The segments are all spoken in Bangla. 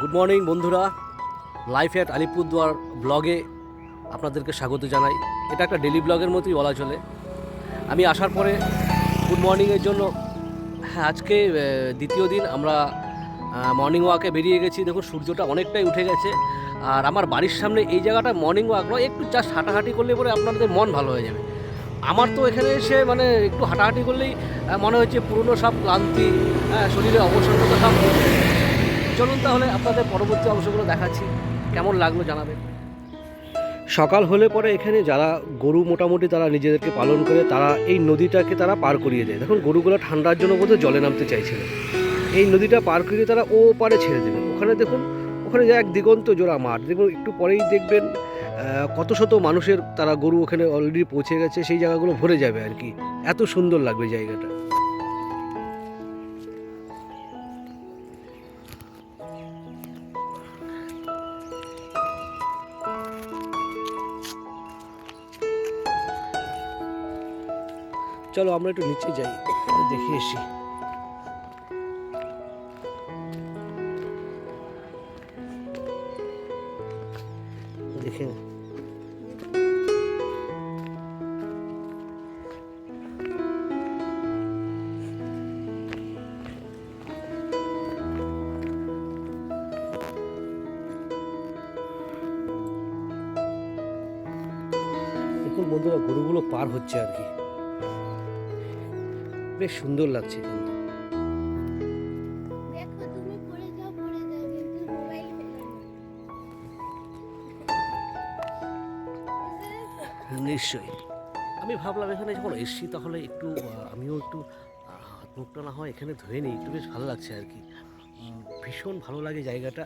গুড মর্নিং বন্ধুরা। লাইফ অ্যাট আলিপুরদুয়ার ব্লগে আপনাদেরকে স্বাগত জানাই। এটা একটা ডেলি ব্লগের মতোই বলা চলে। আমি আসার পরে গুড মর্নিংয়ের জন্য হ্যাঁ আজকে দ্বিতীয় দিন আমরা মর্নিং ওয়াকে বেরিয়ে গেছি। দেখুন সূর্যটা অনেকটাই উঠে গেছে। আর আমার বাড়ির সামনে এই জায়গাটা মর্নিং ওয়াক নয় একটু জাস্ট হাঁটাহাঁটি করলে পরে আপনাদের মন ভালো হয়ে যাবে। আমার তো এখানে এসে মানে একটু হাঁটাহাঁটি করলেই মনে হচ্ছে পুরনো সব ক্লান্তি হ্যাঁ, শরীরে অবসন্নতা সব চলুন তাহলে আপনাদের পরবর্তী অংশগুলো দেখাচ্ছি। কেমন লাগল জানাবেন। সকাল হলে পরে এখানে যারা গরু মোটামুটি তারা নিজেদেরকে পালন করে তারা এই নদীটাকে তারা পার করিয়ে দেয়। দেখুন, গরুগুলো ঠান্ডার জন্য বোধহয় জলে নামতে চাইছিল। এই নদীটা পার করিয়ে তারা ও পারে ছেড়ে দেবে। ওখানে দেখুন, ওখানে যে এক দিগন্ত জোড়া মাঠ। দেখুন, একটু পরেই দেখবেন কত শত মানুষের তারা গরু ওখানে অলরেডি পৌঁছে গেছে। সেই জায়গাগুলো ভরে যাবে আর কি। এত সুন্দর লাগবে জায়গাটা। চলো আমরা একটু নিচে যাই দেখে এসি দেখে বন্ধুরা গরুগুলো পার হচ্ছে আর কি। বেশ সুন্দর লাগছে কিন্তু। নিশ্চয়ই। আমি ভাবলাম এখানে যখন এসছি তাহলে একটু আমিও একটু হাত মুখটা না হয় এখানে ধুয়ে নিই একটু বেশ ভালো লাগছে আর কি। ভীষণ ভালো লাগে জায়গাটা।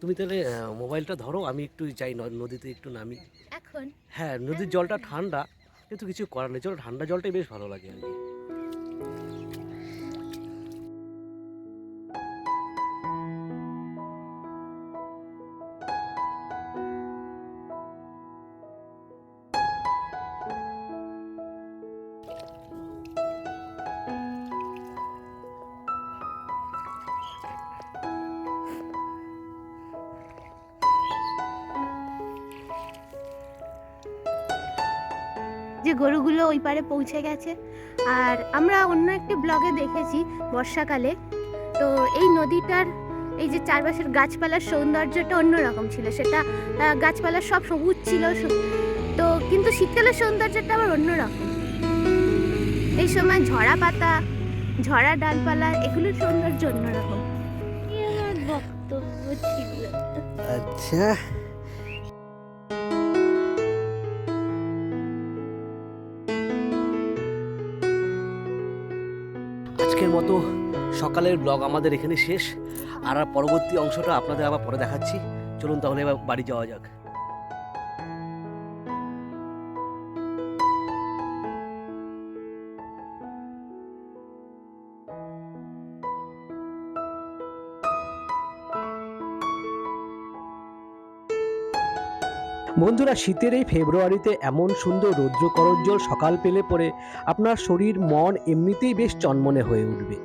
তুমি তাহলে মোবাইলটা ধরো আমি একটু যাই নদীতে একটু নামি। এখন? হ্যাঁ নদীর জলটা ঠান্ডা কিন্তু কিছু করার নেই। চলো ঠান্ডা জলটাই বেশ ভালো লাগে আর কি। গরুগুলো ওই পারে পৌঁছে গেছে। আর আমরা অন্য একটি ব্লগে দেখেছি বর্ষাকালে। তো এই নদীটার এই যে চারপাশের গাছপালার সৌন্দর্যটা অন্যরকম ছিল। সেটা গাছপালা সব সবুজ ছিল তো কিন্তু শীতকালের সৌন্দর্যটা আবার অন্যরকম। এই সময় ঝরা পাতা ঝরা ডালপালা এগুলোর সৌন্দর্য অন্যরকম। বক্তব্য ছিল? আচ্ছা। মতো সকালের ব্লগ আমাদের এখানে শেষ। আর পরবর্তী অংশটা আপনাদের আবার পরে দেখাচ্ছি। চলুন তাহলে এবার বাড়ি যাওয়া যাক। বন্ধুরা, শীতের এই ফেব্রুয়ারিতে এমন সুন্দর রৌদ্র করজ্জ্বল সকাল পেলে পরে আপনার শরীর, মন এমনিতেই বেশ চনমনে হয়ে উঠবে।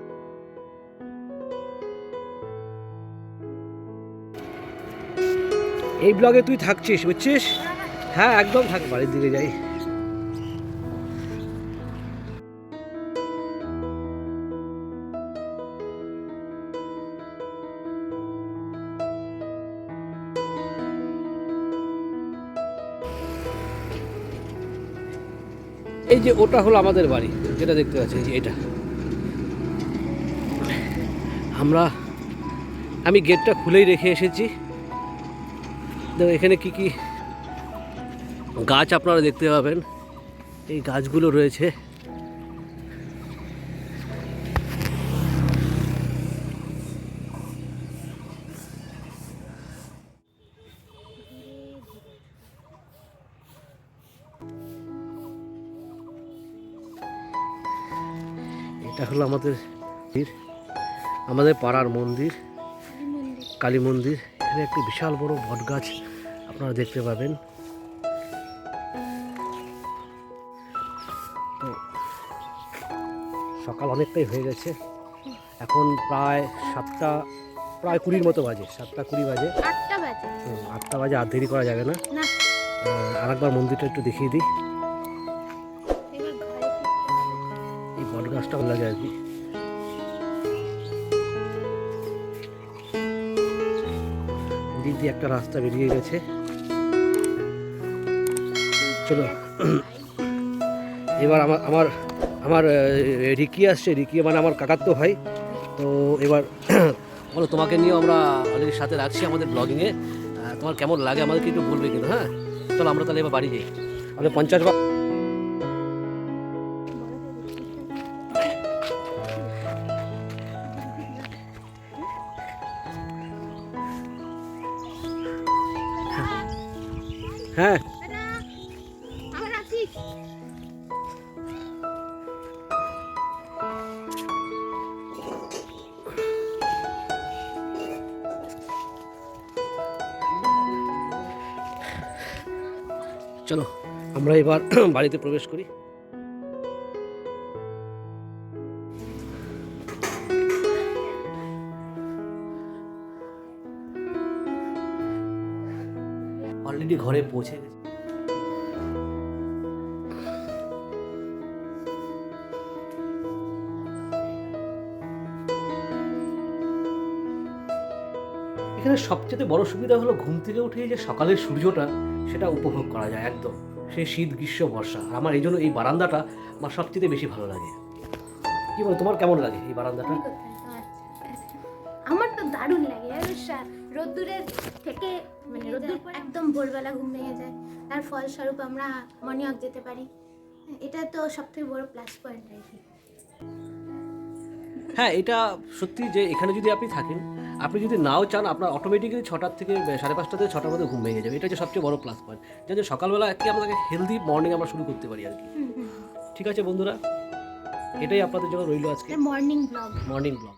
এই ব্লগে তুই থাকছিস, বুঝছিস? হ্যাঁ একদম থাক বাড়ির দিকে যাই। এই যে ওটা হলো আমাদের বাড়ি, যেটা দেখতে পাচ্ছি যে এটা। আমরা, আমি গেটটা খুলেই রেখে এসেছি। দেখো এখানে কি কি গাছ আপনারা দেখতে পাবেন? এই গাছগুলো রয়েছে। এটা হলো আমাদের আমাদের পাড়ার মন্দির কালী মন্দির। এখানে একটি বিশাল বড় বট গাছ আপনারা দেখতে পাবেন। তো সকাল অনেকটাই হয়ে গেছে। এখন প্রায় সাতটা প্রায় কুড়ির মতো বাজে সাতটা কুড়ি বাজে। আটটা বাজে। আটটা বাজে আর দেরি করা যাবে না। না। আর একবার মন্দিরটা একটু দেখিয়ে দিই। বট গাছটা ভালো লাগে আর কি। একটা রাস্তা বেরিয়ে গেছে। চলো। এবার আমার আমার আমার রিকি আসছে। রিকি মানে আমার কাকাতো ভাই। তো এবার বলো, তোমাকে নিয়ে আমরা অলরেডি সাথে রাখছি আমাদের ব্লগিংয়ে তোমার কেমন লাগে আমাদেরকে একটু বলবে কিন্তু হ্যাঁ? চলো, আমরা তাহলে এবার বাড়ি যাই। আমাদের পঞ্চাশ হ্যাঁ। চলো আমরা এবার বাড়িতে প্রবেশ করি। অলরেডি ঘরে পৌঁছে গেছি। এখানে সবচেয়ে বড় সুবিধা হলো ঘুম থেকে উঠে যে সকালের সূর্যটা সেটা উপভোগ করা যায় একদম। সেই শীত, গ্রীষ্ম, বর্ষা। আমার এই জন্য এই বারান্দাটা আমার সবচেয়ে বেশি ভালো লাগে। কি বল, তোমার কেমন লাগে এই বারান্দাটা। আমার তো দারুণ লাগে। সা- রোদ্দুরের থেকে মানে রোদ্দুর একদম ভোরবেলা ঘুম ভেঙে যায়। তার ফলস্বরূপ আমরা মর্নিং ওয়াক যেতে পারি। এটা তো সব থেকে বড় প্লাস পয়েন্ট আর কি। হ্যাঁ এটা সত্যি যে এখানে যদি আপনি থাকেন আপনি যদি নাও চান আপনার অটোমেটিক্যালি ছটার থেকে সাড়ে পাঁচটা থেকে ছটার মধ্যে ঘুম ভেঙে যাবে। এটা হচ্ছে সবচেয়ে বড় প্লাস পয়েন্ট যে সকালবেলা কি আমাদেরকে হেলদি মর্নিং আমরা শুরু করতে পারি আর কি। ঠিক আছে বন্ধুরা? এটাই আপনাদের জন্য রইল আজকে। Morning blog morning blog